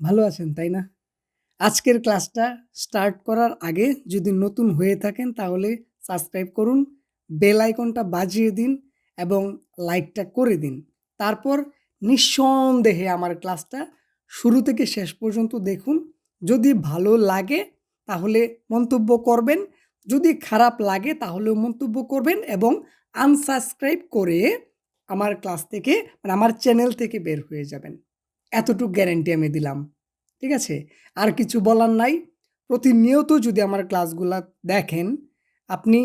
ভালো আছেন, তাই না? আজকের ক্লাসটা স্টার্ট করার আগে যদি নতুন হয়ে থাকেন তাহলে সাবস্ক্রাইব করুন, বেল আইকনটা বাজিয়ে দিন এবং লাইকটা করে দিন। তারপর নিঃসন্দেহে আমার ক্লাসটা শুরু থেকে শেষ পর্যন্ত দেখুন। যদি ভালো লাগে তাহলে মন্তব্য করবেন, যদি খারাপ লাগে তাহলেও মন্তব্য করবেন এবং আনসাবস্ক্রাইব করে আমার ক্লাস থেকে মানে আমার চ্যানেল থেকে বের হয়ে যাবেন। এতটুক গ্যারেন্টি আমি দিলাম। ঠিক আছে? আর কিছু বলার নাই। প্রতিনিয়ত যদি আমার ক্লাসগুলা দেখেন, আপনি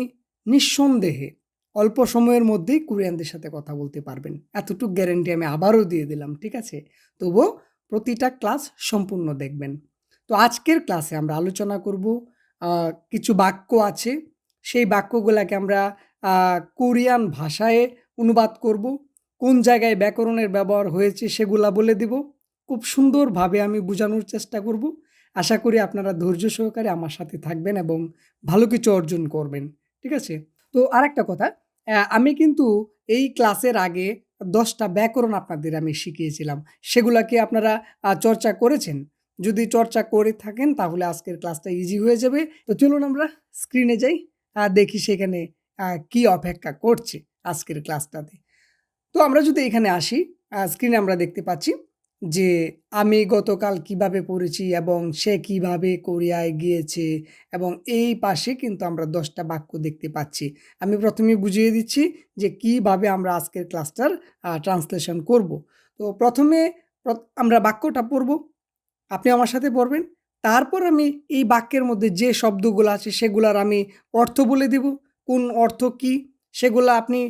নিঃসন্দেহে অল্প সময়ের মধ্যেই কোরিয়ানদের সাথে কথা বলতে পারবেন। এতটুকু গ্যারেন্টি আমি আবারও দিয়ে দিলাম। ঠিক আছে? তবুও প্রতিটা ক্লাস সম্পূর্ণ দেখবেন। তো আজকের ক্লাসে আমরা আলোচনা করব কিছু বাক্য আছে। সেই বাক্যগুলাকে আমরা কোরিয়ান ভাষায় অনুবাদ করব। কোন জায়গায় ব্যাকরণের ব্যবহার হয়েছে সেগুলা বলে দিব। খুব সুন্দরভাবে আমি বোঝানোর চেষ্টা করব। আশা করি আপনারা ধৈর্য সহকারে আমার সাথে থাকবেন এবং ভালো কিছু অর্জন করবেন। ঠিক আছে? তো আরেকটা কথা, আমি কিন্তু এই ক্লাসের আগে দশটা ব্যাকরণ আপনাদের আমি শিখিয়েছিলাম। সেগুলা কি আপনারা চর্চা করেছেন? যদি চর্চা করে থাকেন তাহলে আজকের ক্লাসটা ইজি হয়ে যাবে। তো চলুন আমরা স্ক্রিনে যাই। আ দেখি সেখানে কি অপেক্ষা করছে আজকের ক্লাসটাতে। তো আমরা যদি এখানে আসি, স্ক্রিনে আমরা দেখতে পাচ্ছি যে আমি গতকাল কীভাবে পড়েছি এবং সে কীভাবে কোরিয়ায় গিয়েছে এবং এই পাশে কিন্তু আমরা দশটা বাক্য দেখতে পাচ্ছি। আমি প্রথমে বুঝিয়ে দিচ্ছি যে কীভাবে আমরা আজকের ক্লাসটার ট্রান্সলেশন করব। তো প্রথমে আমরা বাক্যটা পড়ব। আপনি আমার সাথে পড়বেন। তারপর আমি এই বাক্যের মধ্যে যে শব্দগুলো আছে সেগুলার আমি অর্থ বলে দিব। কোন অর্থ কি সেগুলা আপনি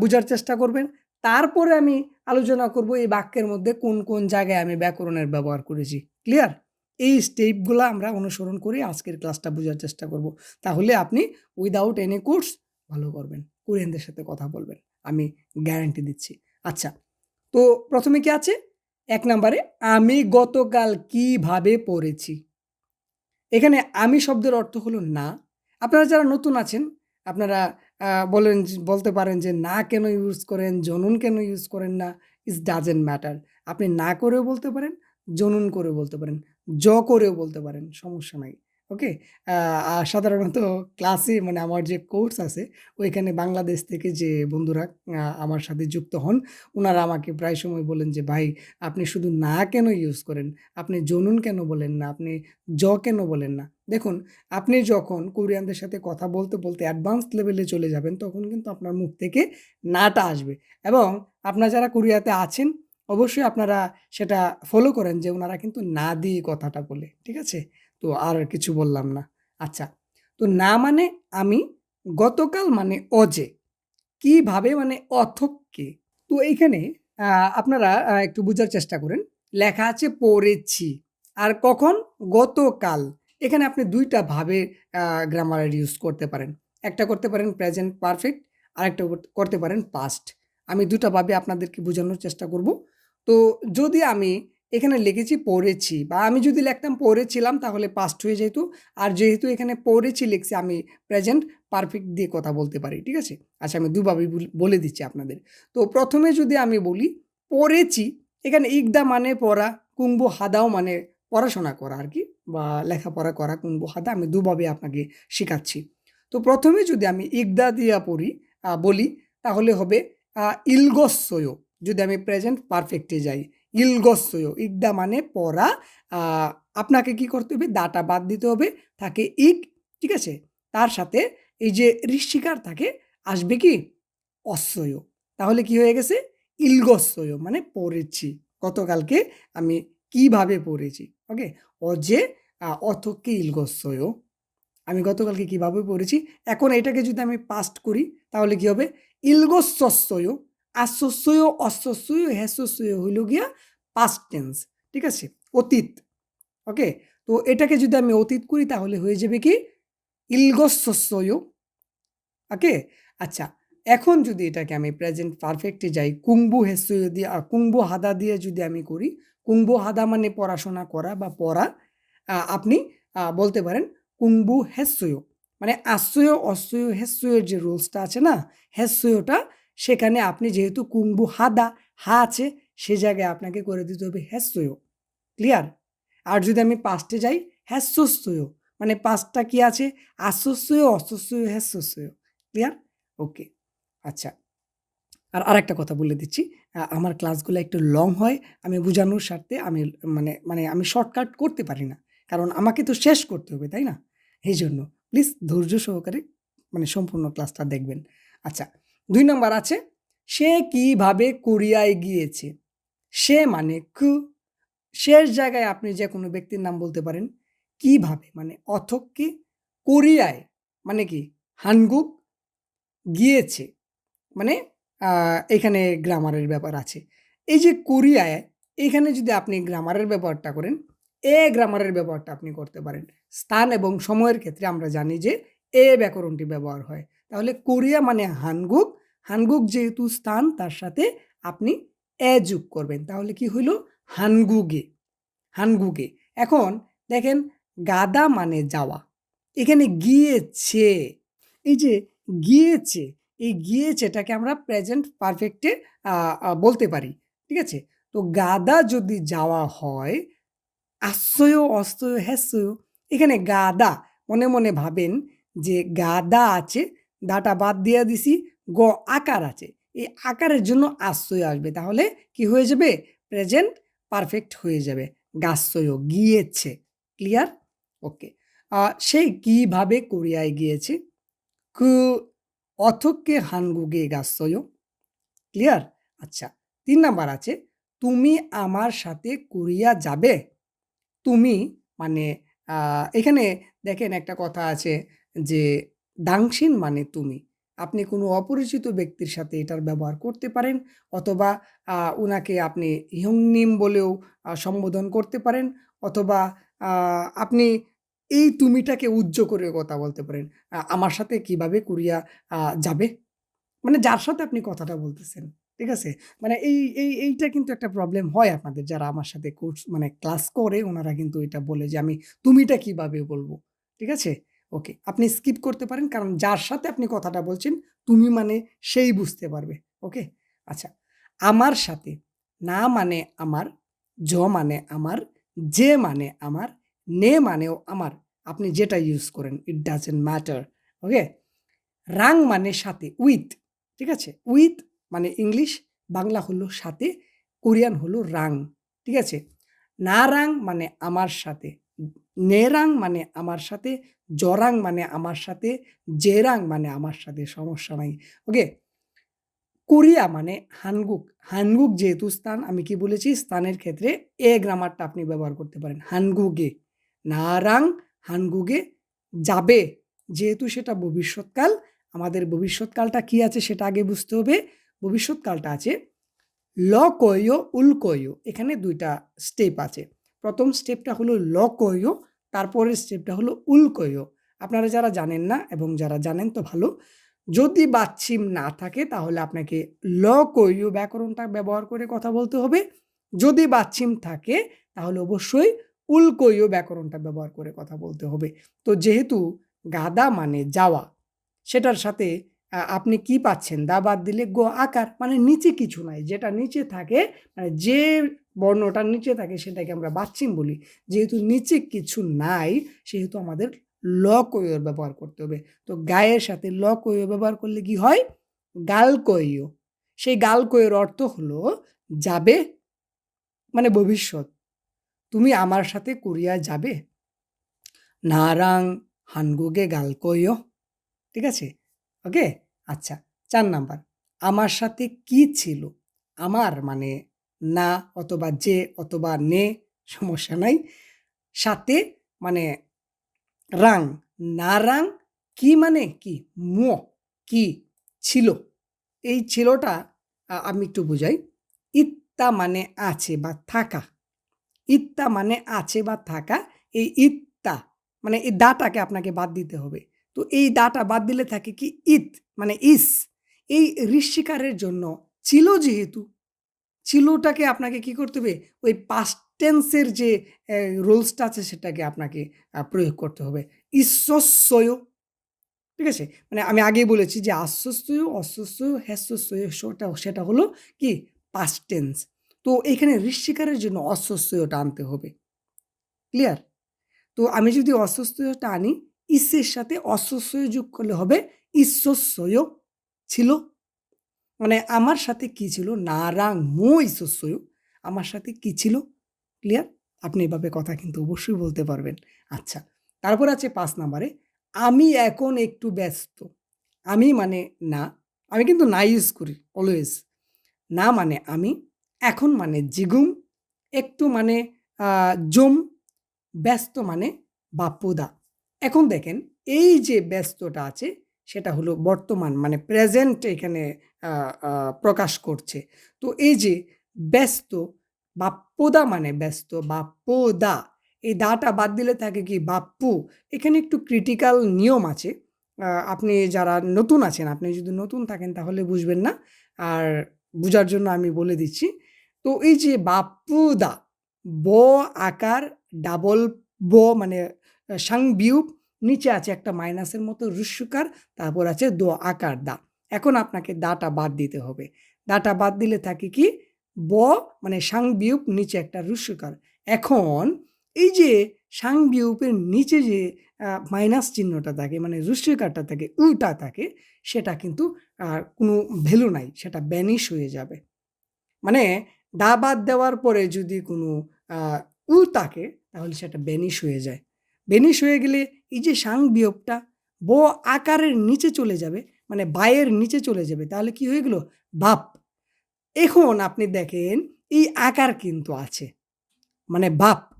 বোঝার চেষ্টা করবেন। তারপরে আমি আলোচনা করব এই বাক্যের মধ্যে কোন, কোন জায়গায় আমি ব্যাকরণের ব্যবহার করেছি। ক্লিয়ার? এই স্টেপগুলো আমরা অনুসরণ করে আজকের ক্লাসটা বোঝার চেষ্টা করব। তাহলে আপনি উইদাউট এনি কোর্স ভালো করবেন। কোরিয়ানদের সাথে কথা বলবেন। আমি গ্যারান্টি দিচ্ছি। আচ্ছা, তো প্রথমে কি আছে? এক নাম্বারে আমি গতকাল কীভাবে পড়েছি। এখানে আমি শব্দের অর্থ হলো না। আপনারা যারা নতুন আছেন আপনারা বলেন বলতে পারেন যে না কেন ইউজ করেন, জনুন কেন ইউজ করেন না? It's doesn't matter. আপনি না করেও বলতে পারেন, জনুন করেও বলতে পারেন, জ করেও বলতে পারেন। সমস্যা নাই। ওকে? সাধারণত ক্লাসে মানে আমার যে কোর্স আছে ওইখানে বাংলাদেশ থেকে যে বন্ধুরা আমার সাথে যুক্ত হন, ওনারা আমাকে প্রায় সময় বলেন যে, "ভাই আপনি শুধু না কেন ইউজ করেন? আপনি জনুন কেন বলেন না? আপনি জ কেন বলেন না?" দেখুন, আপনি যখন কোরিয়ানদের সাথে কথা বলতে, বলতে অ্যাডভান্স লেভেলে চলে যাবেন তখন কিন্তু আপনার মুখ থেকে নাটা আসবে এবং আপনার যারা কোরিয়াতে আছেন অবশ্যই আপনারা সেটা ফলো করেন যে ওনারা কিন্তু না দিয়ে কথাটা বলে। ঠিক আছে? তো আর কিছু বললাম না। আচ্ছা, তো না মানে আমি, গতকাল মানে অজে, কীভাবে মানে অথক কে। তো এইখানে আপনারা একটু বুঝার চেষ্টা করেন। লেখা আছে পড়েছি। আর কখন? গতকাল। এখানে আপনি ২ টা ভাবে আ গ্রামারের ইউজ করতে পারেন। একটা করতে পারেন প্রেজেন্ট পারফেক্ট, আর একটা করতে পারেন পাস্ট। আমি ২ টা ভাবে আপনাদেরকে বোঝানোর চেষ্টা করব। তো যদি আমি এখানে লিখেছি পড়েছি বা আমি যদি লিখতাম পড়েছিলাম তাহলে পাস্ট হয়ে যেত। আর যেহেতু এখানে পড়েছি লিখছি আমি প্রেজেন্ট পারফেক্ট দিয়ে কথা বলতে পারি। ঠিক আছে? আচ্ছা আমি দুভাবেই বুল দিচ্ছি আপনাদের। তো প্রথমে যদি আমি বলি পড়েছি, এখানে ইকদা মানে পড়া, কুংবু হাদাও মানে পড়াশোনা করা আর কি বা লেখাপড়া করা কুংবু হাদা আমি দুভাবে আপনাকে শেখাচ্ছি তো প্রথমে যদি আমি ইকদা দিয়া পড়ি বলি তাহলে হবে আ ইলগসসোয়ো যদি আমি প্রেজেন্ট পারফেক্টে যাই। ইলগসসোয়ো ইকদা মানে পড়া। আপনাকে কি করতে হবে? দাটা বাদ দিতে হবে। থাকে ইক, ঠিক আছে? তার সাথে এই যে ঋষিকার থাকে আসবে কি? অসসোয়ো। তাহলে কি হয়ে গেছে? ইলগসসোয়ো মানে পড়েছি। গতকালকে আমি কীভাবে পড়েছি। ওকে? অজে আ অথক্কে ইলগসসোয়ো। আমি গতকালকে কীভাবে পড়েছি। এখন এটাকে যদি আমি পাস্ট করি তাহলে কি হবে? ইলগসসসোয়ো, আসসোয়ো, অসসোয়ো, হেসসোয়ো হইল গিয়া পাস্ট টেন্স। ঠিক আছে? অতীত। ওকে? তো এটাকে যদি আমি অতীত করি তাহলে হয়ে যাবে কি? ইলগসসোয়ো। ওকে? আচ্ছা, এখন যদি এটাকে আমি প্রেজেন্ট পারফেক্টে যাই কুংবু হেসসোয়ো দিয়ে কুংবু হাদা দিয়ে যদি আমি করি, কুংবু হাদা মানে পড়াশোনা করা বা পড়া। আপনি বলতে পারেন কুংবু হেসসোয়ো। মানে আসসোয়ো, অসসোয়ো, হেসসোয়োর যে রুলসটা আছে না? হেসসোয়োটা সেখানে আপনি যেহেতু কুংবু হাদা, হা আছে সে জায়গায় আপনাকে করে দিতে হবে হেসসোয়ো। ক্লিয়ার? আর যদি আমি পাস্টে যাই হ্যাস্যস্যয় মানে পাঁচটা কি আছে? আশ্বস্যয় অশ্বস্যয় হ্যাস্যস্যয় ক্লিয়ার? ওকে। আচ্ছা। আর আরেকটা কথা বলে দিচ্ছি। আমার ক্লাসগুলো একটু লং হয় আমি বোঝানোর স্বার্থে আমি মানে মানে আমি শর্টকাট করতে পারি না। কারণ আমাকে তো শেষ করতে হবে তাই না? এই জন্য প্লিজ ধৈর্য সহকারে মানে সম্পূর্ণ ক্লাসটা দেখবেন। আচ্ছা। দুই নম্বর আছে, সে কীভাবে কোরিয়ায় গিয়েছে? সে মানে কু। শেষ জায়গায় আপনি যে কোনো ব্যক্তির নাম বলতে পারেন, কীভাবে? মানে অথক কি? কোরিয়ায় মানে কি? হানগুক গিয়েছে। মানে এখানে গ্রামারের ব্যাপার আছে। এই যে কোরিয়ায় এখানে যদি আপনি গ্রামারের ব্যবহারটা করেন, এ গ্রামারের ব্যবহারটা আপনি করতে পারেন। স্থান এবং সময়ের ক্ষেত্রে আমরা জানি যে, এ ব্যাকরণটি ব্যবহার হয়। তাহলে কোরিয়া মানে হানগুক। হানগুক যেহেতু স্থান, তার সাথে আপনি এ যোগ করবেন। তাহলে কি হইল? হানগুগে। হানগুগে। এখন দেখেন, গাদা মানে যাওয়া। এখানে গিয়েছে। এই যে গিয়েছে, এই গিয়েছেটাকে আমরা প্রেজেন্ট পারফেক্টে বলতে পারি। ঠিক আছে? তো গাদা যদি যাওয়া হয়, আশ্রয় অস্ত্রয় হ্যাস্যয় এখানে গাদা, মনে মনে ভাবেন যে গাদা আছে দাটা বাদ দিয়ে দিছি, গ আকার আছে। এই আকারের জন্য আশ্রয় আসবে। তাহলে কি হয়ে যাবে? প্রেজেন্ট পারফেক্ট হয়ে যাবে। গাছয় গিয়েছে। ক্লিয়ার ওকে সে কীভাবে কোরিয়ায় গিয়েছে? কু অথকে হানগুগে গাছয় ক্লিয়ার আচ্ছা তিন নাম্বার আছে। তুমি আমার সাথে কোরিয়া যাবে? তুমি মানে এখানে দেখেন একটা কথা আছে যে দাংশিন মানে তুমি। আপনি কোনো অপরিচিত ব্যক্তির সাথে এটার ব্যবহার করতে পারেন অথবা ওনাকে আপনি ইহংনিম বলেও সম্বোধন করতে পারেন অথবা আপনি এই তুমিটাকে উজ্জ করে কথা বলতে পারেন। আমার সাথে কীভাবে কোরিয়া যাবে? মানে যার সাথে আপনি কথাটা বলতেছেন, ঠিক আছে? মানে এই এই, এইটা কিন্তু একটা প্রবলেম হয় আপনাদের যারা আমার সাথে কোর্স মানে ক্লাস করে ওনারা কিন্তু এটা বলে যে আমি তুমিটা কীভাবে বলব, ঠিক আছে? ওকে, আপনি স্কিপ করতে পারেন, কারণ যার সাথে আপনি কথাটা বলছেন, তুমি মানে সেই বুঝতে পারবে, ওকে? আচ্ছা আমার সাথে না মানে আমার, জ মানে আমার, যে মানে আমার, নে মানেও আমার, আপনি যেটা ইউজ করেন ইট ডাজেন্ট ম্যাটার ওকে? রাং মানে সাথে উইথ ঠিক আছে? উইথ মানে ইংলিশ, বাংলা হলো সাথে, কোরিয়ান হলো রাং, ঠিক আছে? না রাং মানে আমার সাথে নেরাং মানে আমার সাথে, জরাং মানে আমার সাথে, জেরাং মানে আমার সাথে, সমস্যা নাই। ওকে কোরিয়া মানে হানগুক। হানগুক যেহেতু স্থান, আমি কি বলেছি? স্থানের ক্ষেত্রে এ গ্রামারটা আপনি ব্যবহার করতে পারেন। হানগুগে। নারাং হানগুগে যাবে। যেহেতু সেটা ভবিষ্যৎকাল, আমাদের ভবিষ্যৎকালটা কি আছে সেটা আগে বুঝতে হবে। ভবিষ্যৎকালটা আছে ল কয় উল কয় এখানে দুইটা স্টেপ আছে। প্রথম স্টেপটা হলো ল কয় তারপরের স্টেপটা হলো উল আপনারা যারা জানেন না এবং যারা জানেন তো ভালো, যদি বাচ্ছিম না থাকে তাহলে আপনাকে ল কয় ব্যাকরণটা ব্যবহার করে কথা বলতে হবে যদি বাচ্ছিম থাকে তাহলে অবশ্যই উল কয় ব্যাকরণটা ব্যবহার করে কথা বলতে হবে তো যেহেতু গাদা মানে যাওয়া, সেটার সাথে আপনি কি পাচ্ছেন? দা বাদ দিলে গো আকার মানে নিচে কিছু নাই। যেটা নিচে থাকে মানে যে বর্ণটা নিচে থাকে, সেটাকে আমরা বাচ্চিম বলি। যেহেতু নিচে কিছু নাই, সেহেতু আমাদের ল কইর ব্যবহার করতে হবে। তো গায়ের সাথে ল কইর ব্যবহার করলে কি হয়? গাল কইয়। সেই গাল কইয়ের অর্থ হলো, যাবে মানে ভবিষ্যৎ। তুমি আমার সাথে কোরিয়া যাবে? নারাং হানগুগে গাল কইয়। ঠিক আছে? ওকে? আচ্ছা চার নাম্বার আমার সাথে কি ছিল? আমার মানে না অথবা যে অথবা নে সমস্যা নাই। সাথে মানে রাং, না রাং কি মানে কি? ম কি ছিল। এই ছিলটা আমি একটু বুঝাই। ইত্তা মানে আছে বা থাকা। ইত্তা মানে আছে বা থাকা। এই ইত্তা মানে এই দাটাকে আপনাকে বাদ দিতে হবে। তো এই দাটা বাদ দিলে থাকে কি ইত মানে ইস এই ঋষিকারের জন্য ছিল যেহেতু ছিলটাকে আপনাকে কি করতে হবে? ওই পাস্ট টেন্সের যে রুলসটা আছে সেটাকে আপনাকে প্রয়োগ করতে হবে। ঈশ্বস্বয় ঠিক আছে? মানে আমি আগেই বলেছি যে আশ্বস্বয় অস্বস্বয় হ্যাস্বস্বয় সেটা সেটা হলো কি? পাস্ট টেন্স তো এখানে ঋষিকারের জন্য অস্বস্বয়টা আনতে হবে। ক্লিয়ার? তো আমি যদি অস্বস্যয়টা আনি, ইসের সাথে অস্বস্যয় যোগ করলে হবে ইশ্বস্যয় ছিল। মানে আমার সাথে কি ছিল? নারাং মো ইশ্বস্যয় আমার সাথে কি ছিল? ক্লিয়ার? আপনি এভাবে কথা কিন্তু অবশ্যই বলতে পারবেন। আচ্ছা, তারপর আছে পাঁচ নাম্বারে আমি এখন একটু ব্যস্ত। আমি মানে না। আমি কিন্তু না ইউজ করি অলওয়েজ। না মানে আমি, এখন মানে জিগুম, একটু মানে জম ব্যস্ত মানে বাপ্পুদা। এখন দেখেন এই যে ব্যস্তটা আছে সেটা হলো বর্তমান মানে প্রেজেন্ট এখানে প্রকাশ করছে। তো এই যে ব্যস্ত, বাপ্পুদা মানে ব্যস্ত, বাপ্পুদা। এই দাটা বাদ দিলে থাকে কি বাপ্পু। এখানে একটু ক্রিটিক্যাল নিয়ম আছে। আপনি যারা নতুন আছেন, আপনি যদি নতুন থাকেন তাহলে বুঝবেন না। আর বুঝার জন্য আমি বলে দিচ্ছি। তো এই যে বাপ্পুদা, ব আকার ডাবল ব মানে সাংবিউপ নিচে আছে একটা মাইনাসের মতো রস্যকার, তারপর আছে দ আকার দা। এখন আপনাকে দাটা বাদ দিতে হবে। দাটা বাদ দিলে থাকে কি? ব মানে সাংবিউপ নিচে একটা রস্যকার। এখন এই যে সাংবিউপের নিচে যে মাইনাস চিহ্নটা থাকে মানে রস্যকারটা থাকে, উটা থাকে সেটা কিন্তু আ কোনো ভ্যালু নাই। সেটা ব্যানিশ হয়ে যাবে। মানে দা বাদ দেওয়ার পরে যদি কোনো উ থাকে তাহলে সেটা ভ্যানিশ হয়ে যায়। ভ্যানিশ হয়ে গেলে এই যে সাং বিয়োগটা ব আকারের নিচে চলে যাবে। মানে বায়ের নিচে চলে যাবে। তাহলে কি হয়ে গেল? বাপ। এখন আপনি দেখেন এই আকার কিন্তু আছে। মানে বাপ।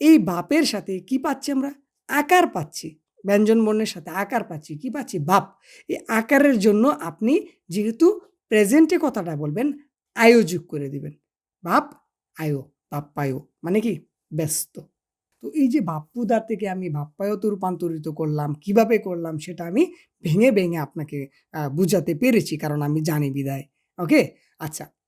এই বাপের সাথে কি পাচ্ছি আমরা? আকার পাচ্ছি। ব্যঞ্জন বর্ণের সাথে আকার পাচ্ছি। কি পাচ্ছি? বাপ। এই আকারের জন্য আপনি যেহেতু প্রেজেন্টে কথাটা বলবেন, আয়ো যোগ করে দিবেন। বাপ, আয়ো, বাপ বাপ্পায়ো মানে কি? ব্যস্ত। তো এই যে বাপ্পুদার থেকে আমি বাপ্পায়ত রূপান্তরিত করলাম, কীভাবে করলাম সেটা আমি ভেঙে, ভেঙে আপনাকে বুঝাতে পেরেছি কারণ আমি জানি বিদায় ওকে? আচ্ছা,